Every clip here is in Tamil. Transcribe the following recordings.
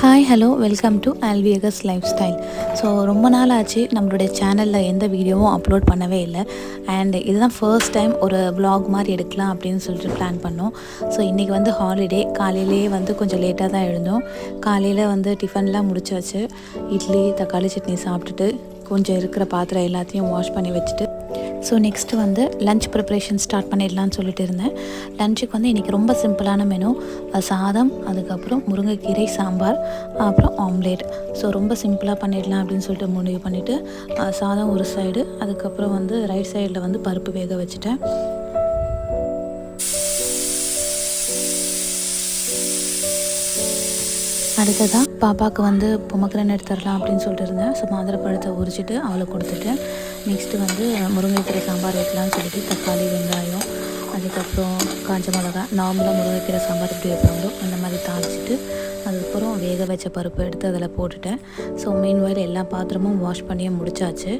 ஹாய் ஹலோ வெல்கம் டு ஆல்வியகஸ் லைஃப் ஸ்டைல் ஸோ ரொம்ப நாள் ஆச்சு நம்மளுடைய சேனலில் எந்த வீடியோவும் அப்லோட் பண்ணவே இல்லை. அண்ட் இதுதான் ஃபர்ஸ்ட் டைம் ஒரு வ்ளாக் மாதிரி எடுக்கலாம் அப்படின்னு சொல்லிட்டு பிளான் பண்ணோம். ஸோ இன்றைக்கி வந்து ஹாலிடே காலையிலேயே வந்து கொஞ்சம் லேட்டாக தான் எழுந்தோம். காலையில் வந்து டிஃபன்லாம் முடிச்சாச்சு. இட்லி தக்காளி சட்னி சாப்பிட்டுட்டு கொஞ்சம் இருக்கிற பாத்திரம் எல்லாத்தையும் வாஷ் பண்ணி வச்சுட்டு ஸோ நெக்ஸ்ட்டு வந்து லஞ்ச் ப்ரிப்ரேஷன் ஸ்டார்ட் பண்ணிடலான்னு சொல்லிட்டு இருந்தேன். லஞ்சுக்கு வந்து இன்றைக்கி ரொம்ப சிம்பிளான மெனு சாதம் அதுக்கப்புறம் முருங்கைக்கீரை சாம்பார் அப்புறம் ஆம்லேட் ஸோ ரொம்ப சிம்பிளாக பண்ணிடலாம் அப்படின்னு சொல்லிட்டு முடிவு பண்ணிவிட்டு சாதம் ஒரு சைடு அதுக்கப்புறம் வந்து ரைட் சைடில் வந்து பருப்பு வேக வச்சுட்டேன். அடுத்ததாக பாப்பாவுக்கு வந்து பொமக்கரன் தரலாம் அப்படின்னு சொல்லிட்டு இருந்தேன். ஸோ மாதுளை பழத்தை உரிச்சிட்டு அவளை கொடுத்துட்டு நெக்ஸ்ட்டு வந்து முருங்கைக்கீரை சாம்பார் வைக்கலாம்னு சொல்லிட்டு தக்காளி வெங்காயம் அதுக்கப்புறம் காஞ்ச மிளகா நார்மலாக முருங்கைக்கீரை சாம்பார் எப்படி வைப்பாங்களோ அந்த மாதிரி தாளிச்சிட்டு அதுக்கப்புறம் வேக வச்ச பருப்பு எடுத்து அதில் போட்டுட்டேன். ஸோ மீன்வயல் எல்லா பாத்திரமும் வாஷ் பண்ணியே முடிச்சாச்சு.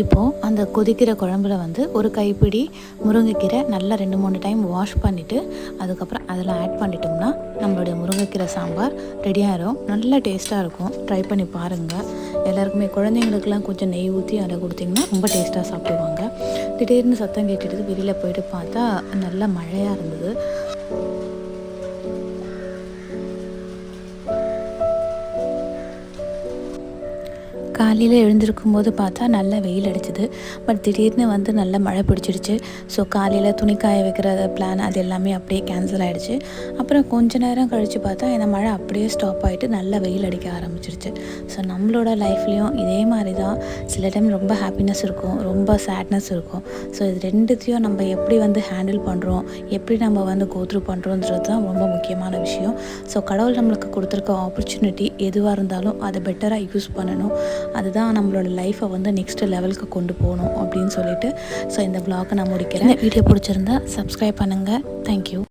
இப்போது அந்த கொதிக்கிற குழம்புல வந்து ஒரு கைப்பிடி முருங்கைக்கீரை நல்லா ரெண்டு மூணு டைம் வாஷ் பண்ணிவிட்டு அதுக்கப்புறம் அதில் ஆட் பண்ணிட்டோம்னா நம்மளுடைய முருங்கைக்கீரை சாம்பார் ரெடியாகிடும் நல்லா டேஸ்ட்டாக இருக்கும். ட்ரை பண்ணி பாருங்கள் எல்லாருக்குமே குழந்தைங்களுக்குலாம் கொஞ்சம் நெய் ஊற்றி அதை கொடுத்தீங்கன்னா ரொம்ப டேஸ்ட்டாக சாப்பிடுவாங்க. திடீர்னு சத்தம் கேட்டுட்டு வெளியில் போயிட்டு பார்த்தா நல்ல மழையாக இருந்தது. காலையில் எழுந்திருக்கும் போது பார்த்தா நல்லா வெயில் அடிச்சுது. பட் திடீர்னு வந்து நல்ல மழை பிடிச்சிடுச்சு. ஸோ காலையில் துணி காய வைக்கிற பிளான் அது எல்லாமே அப்படியே கேன்சல் ஆகிடுச்சு அப்புறம் கொஞ்ச நேரம் கழித்து பார்த்தா இந்த மழை அப்படியே ஸ்டாப் ஆகிட்டு நல்லா வெயில் அடிக்க ஆரம்பிச்சிருச்சு. ஸோ நம்மளோட லைஃப்லேயும் இதே மாதிரி தான் சில டைம் ரொம்ப ஹாப்பினஸ் இருக்கும். ரொம்ப சேட்னஸ் இருக்கும். ஸோ இது ரெண்டுத்தையும் நம்ம எப்படி வந்து ஹேண்டில் பண்ணுறோம் எப்படி நம்ம வந்து கோத்ரூ பண்ணுறோன்றது தான் ரொம்ப முக்கியமான விஷயம். ஸோ கடவுள் நம்மளுக்கு கொடுத்துருக்க ஆப்பர்ச்சுனிட்டி எதுவாக இருந்தாலும் அதை பெட்டராக யூஸ் பண்ணணும். அதுதான் நம்மளோட லைஃப்பை வந்து நெக்ஸ்ட் லெவலுக்கு கொண்டு போகணும் அப்படின்னு சொல்லிட்டு. ஸோ இந்த vlog-அ நான் முடிக்கிறேன். வீடியோ பிடிச்சிருந்தா சப்ஸ்கிரைப் பண்ணுங்கள் தேங்க்யூ